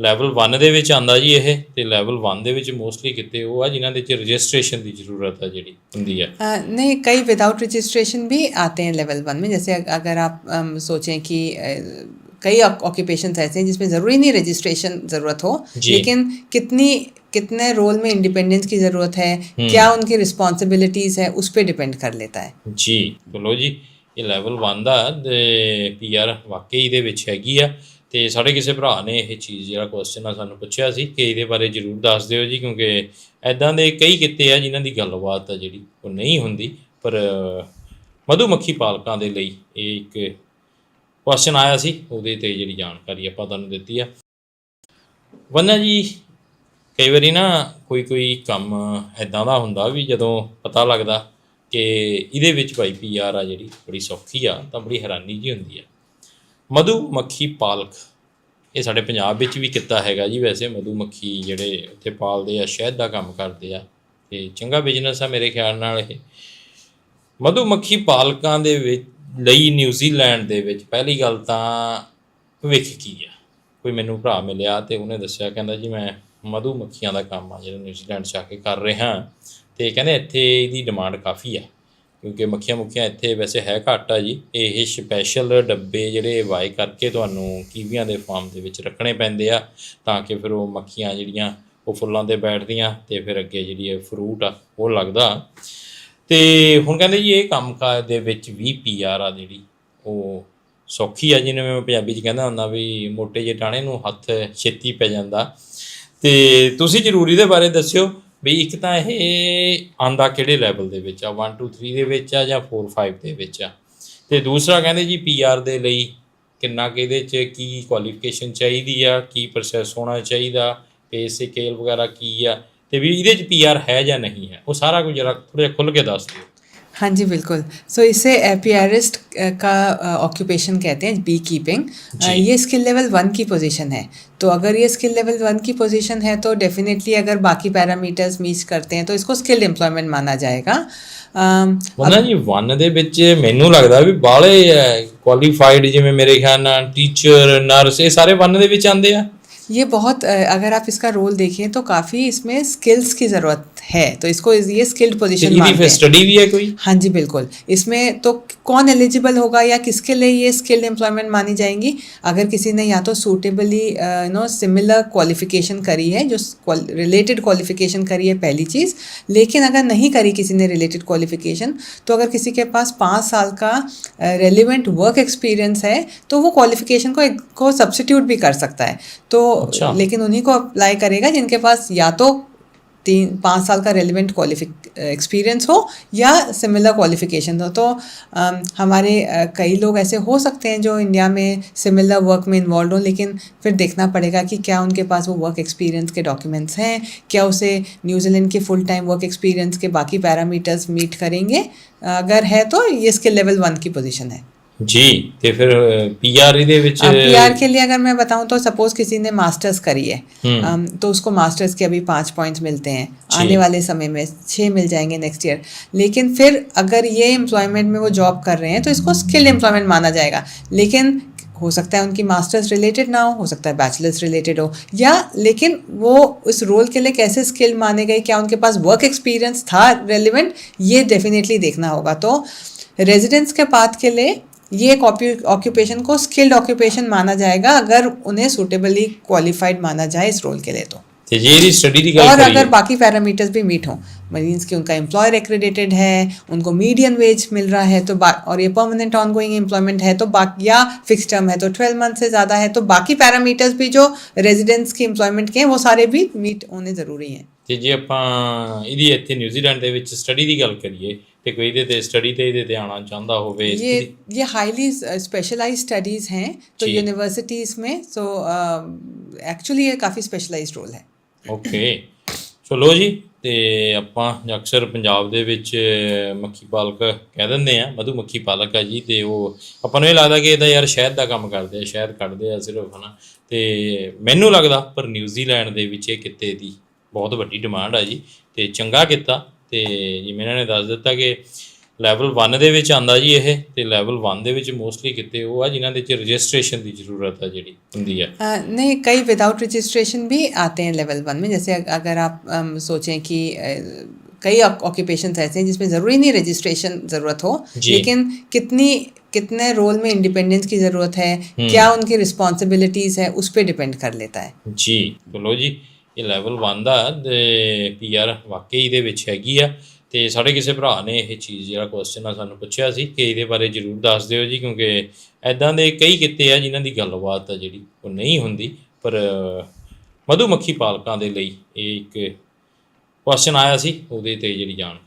ਲੈਵਲ 1 ਦੇ ਵਿੱਚ ਆਂਦਾ ਜੀ ਇਹ ਤੇ ਲੈਵਲ 1 ਦੇ ਵਿੱਚ ਮੋਸਟਲੀ ਕਿਤੇ ਉਹ ਆ ਜਿਨ੍ਹਾਂ ਦੇ ਚ ਰਜਿਸਟ੍ਰੇਸ਼ਨ ਦੀ ਜ਼ਰੂਰਤ ਆ ਜਿਹੜੀ ਹੁੰਦੀ ਆ अ, नहीं कई विदाउट रजिस्ट्रेशन भी आते हैं लेवल वन में जैसे अग- अगर आप अम, सोचें कि अ, कई ऑक्यूपेशन ऐसे हैं जिसमें ज़रूरी नहीं रजिस्ट्रेशन ज़रूरत हो जी। लेकिन कितनी कितने रोल में इंडिपेंडेंस की ज़रूरत है हम्म। क्या उनकी रिस्पॉन्सिबिलिटीज़ है उस पर डिपेंड कर लेता है ਜੀ ਚਲੋ ਜੀ ਇਹ ਲੈਵਲ 1 ਦਾ ਤੇ ਪੀਆਰ ਵਾਕਈ ਇਹਦੇ ਵਿੱਚ ਹੈਗੀ ਆ। ਤੇ ਸਾਡੇ ਕਿਸੇ ਭਰਾ ਨੇ ਇਹ ਚੀਜ਼ ਜਿਹੜਾ ਕੁਐਸਚਨ ਆ ਸਾਨੂੰ ਪੁੱਛਿਆ ਸੀ ਕਿ ਇਹਦੇ ਬਾਰੇ ਜਰੂਰ ਦੱਸ ਦਿਓ ਜੀ, ਕਿਉਂਕਿ ਐਦਾਂ ਦੇ ਕਈ ਕਿੱਤੇ ਆ ਜਿਨ੍ਹਾਂ ਦੀ ਗੱਲਬਾਤ ਆ ਜਿਹੜੀ ਉਹ ਨਹੀਂ ਹੁੰਦੀ। ਪਰ ਮਧੂਮੱਖੀ ਪਾਲਕਾਂ ਦੇ ਲਈ ਇਹ ਇੱਕ ਕੁਐਸਚਨ ਆਇਆ ਸੀ, ਉਹਦੇ ਤੇ ਜਿਹੜੀ ਜਾਣਕਾਰੀ ਆਪਾਂ ਤੁਹਾਨੂੰ ਦਿੱਤੀ ਆ। ਵੰਨਾ ਜੀ, ਕਈ ਵਾਰੀ ਨਾ ਕੋਈ ਕੋਈ ਕੰਮ ਐਦਾਂ ਦਾ ਹੁੰਦਾ ਵੀ ਜਦੋਂ ਪਤਾ ਲੱਗਦਾ ਕਿ ਇਹਦੇ ਵਿੱਚ ਭਾਈ ਪੀਆਰ ਆ ਜਿਹੜੀ, ਬੜੀ ਸੌਖੀ ਆ, ਤਾਂ ਬੜੀ ਹੈਰਾਨੀ ਜੀ ਹੁੰਦੀ ਆ। ਮਧੂ ਮੱਖੀ ਪਾਲਕ, ਇਹ ਸਾਡੇ ਪੰਜਾਬ ਵਿੱਚ ਵੀ ਕਿੱਤਾ ਹੈਗਾ ਜੀ ਵੈਸੇ, ਮਧੂ ਮੱਖੀ ਜਿਹੜੇ ਉੱਥੇ ਪਾਲਦੇ ਆ, ਸ਼ਹਿਦ ਦਾ ਕੰਮ ਕਰਦੇ ਆ, ਤੇ ਚੰਗਾ ਬਿਜ਼ਨਸ ਆ ਮੇਰੇ ਖਿਆਲ ਨਾਲ ਇਹ। ਮਧੂ ਮੱਖੀ ਪਾਲਕਾਂ ਦੇ ਵਿੱਚ, ਲਈ ਨਿਊਜ਼ੀਲੈਂਡ ਦੇ ਵਿੱਚ, ਪਹਿਲੀ ਗੱਲ ਤਾਂ ਭਵਿੱਖ ਕੀ ਆ? ਕੋਈ ਮੈਨੂੰ ਭਰਾ ਮਿਲਿਆ ਤੇ ਉਹਨੇ ਦੱਸਿਆ, ਕਹਿੰਦਾ ਜੀ ਮੈਂ ਮਧੂ ਮੱਖੀਆਂ ਦਾ ਕੰਮ ਆ, ਜਿਹੜਾ ਨਿਊਜ਼ੀਲੈਂਡ 'ਚ ਆ ਕੇ ਕਰ ਰਿਹਾ। ਤੇ ਕਹਿੰਦੇ ਇੱਥੇ ਇਹਦੀ ਡਿਮਾਂਡ ਕਾਫੀ ਆ ਕਿਉਂਕਿ ਮੱਖੀਆਂ ਮੁੱਖੀਆਂ ਇੱਥੇ ਵੈਸੇ ਹੈ ਘੱਟ ਆ ਜੀ। ਇਹ ਸਪੈਸ਼ਲ ਡੱਬੇ ਜਿਹੜੇ ਵਾਏ ਕਰਕੇ ਤੁਹਾਨੂੰ ਕੀਵੀਆਂ ਦੇ ਫਾਰਮ ਦੇ ਵਿੱਚ ਰੱਖਣੇ ਪੈਂਦੇ ਆ, ਤਾਂ ਕਿ ਫਿਰ ਉਹ ਮੱਖੀਆਂ ਜਿਹੜੀਆਂ ਉਹ ਫੁੱਲਾਂ ਤੇ ਬੈਠਦੀਆਂ ਤੇ ਫਿਰ ਅੱਗੇ ਜਿਹੜੀ ਇਹ ਫਰੂਟ ਆ, ਉਹ ਲੱਗਦਾ। ਤੇ ਹੁਣ ਕਹਿੰਦੇ ਜੀ ਇਹ ਕੰਮਕਾਰ ਦੇ ਵਿੱਚ ਵੀ ਪੀਆਰ ਆ ਜਿਹੜੀ, ਉਹ ਸੌਖੀ ਆ, ਜਿਵੇਂ ਮੈਂ ਪੰਜਾਬੀ 'ਚ ਕਹਿੰਦਾ ਹੁੰਦਾ ਵੀ ਮੋਟੇ ਜਿਹੇ ਟਾਣੇ ਨੂੰ ਹੱਥ ਛੇਤੀ ਪੈ ਜਾਂਦਾ। ਤੇ ਤੁਸੀਂ ਜ਼ਰੂਰੀ ਦੇ ਬਾਰੇ ਦੱਸਿਓ ਵੀ ਇੱਕ ਤਾਂ ਇਹ ਆਂਦਾ ਕਿਹੜੇ ਲੈਵਲ ਦੇ ਵਿੱਚ ਆ? 1 2 3 ਦੇ ਵਿੱਚ ਆ ਜਾਂ 4 5 ਦੇ ਵਿੱਚ ਆ? ਤੇ ਦੂਸਰਾ ਕਹਿੰਦੇ ਜੀ ਪੀਆਰ ਦੇ ਲਈ ਕਿੰਨਾ ਕਿ ਇਹਦੇ 'ਚ ਕੀ ਕੁਆਲੀਫਿਕੇਸ਼ਨ ਚਾਹੀਦੀ ਆ? ਕੀ ਪ੍ਰੋਸੈਸ ਹੋਣਾ ਚਾਹੀਦਾ? ਪੇ ਸਕੇਲ ਵਗੈਰਾ ਕੀ ਆ? ਤੇ ਵੀ ਇਹਦੇ 'ਚ ਪੀਆਰ ਹੈ ਜਾਂ ਨਹੀਂ ਹੈ? ਉਹ ਸਾਰਾ ਕੁਝ ਜਰਾ ਥੋੜਾ ਜਿਹਾ ਖੁੱਲ ਕੇ ਦੱਸ ਦਿਓ। हाँ जी बिल्कुल सो इसे एपियरिस्ट का ऑक्यूपेशन कहते हैं बी कीपिंग जी। ये स्किल लेवल वन की पोजीशन है तो अगर ये स्किल लेवल वन की पोजीशन है तो डेफिनेटली अगर बाकी पैरामीटर्स मीट करते हैं तो इसको स्किल्ड एम्प्लॉयमेंट माना जाएगा अम, ਉਹਨਾਂ ਜੀ ਵਨ ਦੇ ਵਿੱਚ ਮੈਨੂੰ ਲੱਗਦਾ ਵੀ ਬਾਹਲੇ ਕੁਆਲੀਫਾਈਡ ਜਿਵੇਂ ਮੇਰੇ ਖਿਆਲ ਨਾਲ ਟੀਚਰ ਨਰਸ ਇਹ ਸਾਰੇ ਵਨ ਦੇ ਵਿੱਚ ਆਉਂਦੇ ਆ ये बहुत अ, अगर आप इसका रोल देखें तो काफ़ी इसमें स्किल्स की ज़रूरत है तो इसको ये स्किल्ड पोजिशन स्टडी भी है। कोई? हाँ जी बिल्कुल। इसमें तो कौन एलिजिबल होगा या किसके लिए ये स्किल्ड एम्प्लॉयमेंट मानी जाएँगी? अगर किसी ने या तो suitably you know similar qualification करी है जो रिलेटेड क्वालिफिकेशन करी है पहली चीज़ लेकिन अगर नहीं करी किसी ने रिलेटेड क्वालिफिकेशन तो अगर किसी के पास पाँच साल का रेलिवेंट वर्क एक्सपीरियंस है तो वो क्वालिफिकेशन को को सब्सिट्यूट भी कर सकता है। तो अच्छा। लेकिन उन्हीं को अप्लाई करेगा जिनके पास या तो तीन पाँच साल का रेलिवेंट क्वालिफिक एक्सपीरियंस हो या सिमिलर क्वालिफिकेशन हो। तो अम, हमारे अ, कई लोग ऐसे हो सकते हैं जो इंडिया में सिमिलर वर्क में इन्वॉल्व हो लेकिन फिर देखना पड़ेगा कि क्या उनके पास वो वर्क एक्सपीरियंस के डॉक्यूमेंट्स हैं क्या उसे न्यूजीलैंड के फुल टाइम वर्क एक्सपीरियंस के बाकी पैरामीटर्स मीट करेंगे। अगर है तो ये स्किल लेवल वन की पोजीशन है। ਜੀ ਤੇ ਫਿਰ ਪੀਆਰ ਇਹਦੇ ਵਿੱਚ पीआर के लिए अगर मैं बताऊं तो सपोज किसी ने मास्टर्स करी है हम्म। अम, तो उसको मास्टर्स के अभी पाँच पॉइंट्स मिलते हैं जी। आने वाले समय में छः मिल जाएंगे नेक्स्ट ईयर लेकिन फिर अगर ये एम्प्लॉयमेंट में वो जॉब कर रहे हैं तो इसको स्किल एम्प्लॉयमेंट माना जाएगा लेकिन हो सकता है उनकी मास्टर्स रिलेटेड ना हो हो सकता है बैचलर्स रिलेटेड हो या लेकिन वो उस रोल के लिए कैसे स्किल माने गए क्या उनके पास वर्क एक्सपीरियंस था रेलिवेंट ये डेफिनेटली देखना होगा तो रेजिडेंस के पाथ के लिए ये एक ऑक्यूपेशन को स्किल्ड ऑक्यूपेशन माना जाएगा अगर उन्हें सुटेबली क्वालिफाइड माना जाए इस रोल के लिए तो ਤੇ ਜੇ ਇਹਦੀ ਸਟੱਡੀ ਦੀ ਗੱਲ और ਕਰੀਏ अगर बाकी पैरामीटर्स भी मीट हों मीन्स कि उनका एम्प्लॉयर एक्रेडिटेड है उनको मीडियन वेज मिल रहा है तो बा- और ये परमानेंट ऑन गोइंग एम्प्लॉयमेंट है तो बाकी या फिक्स टर्म है तो ट्वेल्व मंथ से ज़्यादा है तो बाकी पैरामीटर्स भी जो रेजिडेंट्स की एम्प्लॉयमेंट के हैं वो सारे भी मीट होने ज़रूरी हैं ਤੇ ਜੇ ਆਪਾਂ ਇਹਦੀ ਇੱਥੇ ਨਿਊਜ਼ੀਲੈਂਡ ਦੇ ਵਿੱਚ ਸਟੱਡੀ ਦੀ ਗੱਲ ਕਰੀਏ ਤੇ ਕੋਈ ਇਹਦੇ ਤੇ ਸਟੱਡੀ ਤੇ ਇਹਦੇ ਤੇ ਆਉਣਾ ਚਾਹੁੰਦਾ ਹੋਵੇ ये ये हाईली स्पेशलाइज स्टडीज़ हैं तो जी। यूनिवर्सिटीज़ में सो एक्चुअली ये काफ़ी स्पेशलाइज रोल है ਓਕੇ ਚਲੋ ਜੀ ਤੇ ਆਪਾਂ ਅਕਸਰ ਪੰਜਾਬ ਦੇ ਵਿੱਚ ਮੱਖੀ ਪਾਲਕ ਕਹਿ ਦਿੰਦੇ ਆ ਮਧੂ ਮੱਖੀ ਪਾਲਕ ਆ ਜੀ ਤੇ ਉਹ ਆਪਾਂ ਨੂੰ ਇਹ ਲੱਗਦਾ ਕਿ ਇਹਦਾ ਯਾਰ ਸ਼ਹਿਦ ਦਾ ਕੰਮ ਕਰਦੇ ਆ ਸ਼ਹਿਦ ਕੱਢਦੇ ਆ ਸਿਰਫ ਹਨਾ ਤੇ ਮੈਨੂੰ ਲੱਗਦਾ ਪਰ ਨਿਊਜ਼ੀਲੈਂਡ ਦੇ ਵਿੱਚ ਇਹ ਕਿੱਤੇ ਦੀ ਬਹੁਤ ਵੱਡੀ ਡਿਮਾਂਡ ਆ ਜੀ ਤੇ ਚੰਗਾ ਕੀਤਾ ਤੇ ਜਿਵੇਂ ਇਹਨਾਂ ਨੇ ਦੱਸ ਦਿੱਤਾ ਕਿ ਲੈਵਲ 1 ਦੇ ਵਿੱਚ ਆਂਦਾ ਜੀ ਇਹ ਤੇ ਲੈਵਲ 1 ਦੇ ਵਿੱਚ ਮੋਸਟਲੀ ਕਿਤੇ ਉਹ ਆ ਜਿਨ੍ਹਾਂ ਦੇ ਚ ਰਜਿਸਟ੍ਰੇਸ਼ਨ ਦੀ ਜ਼ਰੂਰਤ ਆ ਜਿਹੜੀ ਹੁੰਦੀ ਆ अ, नहीं कई विदाउट रजिस्ट्रेशन भी आते हैं लेवल वन में जैसे अग- अगर आप अम, सोचें कि अ, कई ऑक्यूपेशन ऐसे हैं जिसमें ज़रूरी नहीं रजिस्ट्रेशन ज़रूरत हो जी। लेकिन कितनी कितने रोल में इंडिपेंडेंस की ज़रूरत है हम्म। क्या उनकी रिस्पॉन्सिबिलिटीज़ है उस पर डिपेंड कर लेता है ਜੀ ਚਲੋ ਜੀ ਇਹ ਲੈਵਲ 1 ਦਾ ਤੇ ਪੀਆਰ ਵਾਕਈ ਇਹਦੇ ਵਿੱਚ ਹੈਗੀ ਆ। ਤੇ ਸਾਡੇ ਕਿਸੇ ਭਰਾ ਨੇ ਇਹ ਚੀਜ਼ ਜਿਹੜਾ ਕੁਐਸਚਨ ਆ ਸਾਨੂੰ ਪੁੱਛਿਆ ਸੀ ਕਿ ਇਹਦੇ ਬਾਰੇ ਜਰੂਰ ਦੱਸ ਦਿਓ ਜੀ, ਕਿਉਂਕਿ ਐਦਾਂ ਦੇ ਕਈ ਕਿੱਤੇ ਆ ਜਿਨ੍ਹਾਂ ਦੀ ਗੱਲਬਾਤ ਆ ਜਿਹੜੀ ਉਹ ਨਹੀਂ ਹੁੰਦੀ। ਪਰ ਮਧੂ ਮੱਖੀ ਪਾਲਕਾਂ ਦੇ ਲਈ ਇਹ ਇੱਕ ਕੁਐਸਚਨ ਆਇਆ ਸੀ, ਉਹਦੇ ਤੇ ਜਿਹੜੀ ਜਾਣ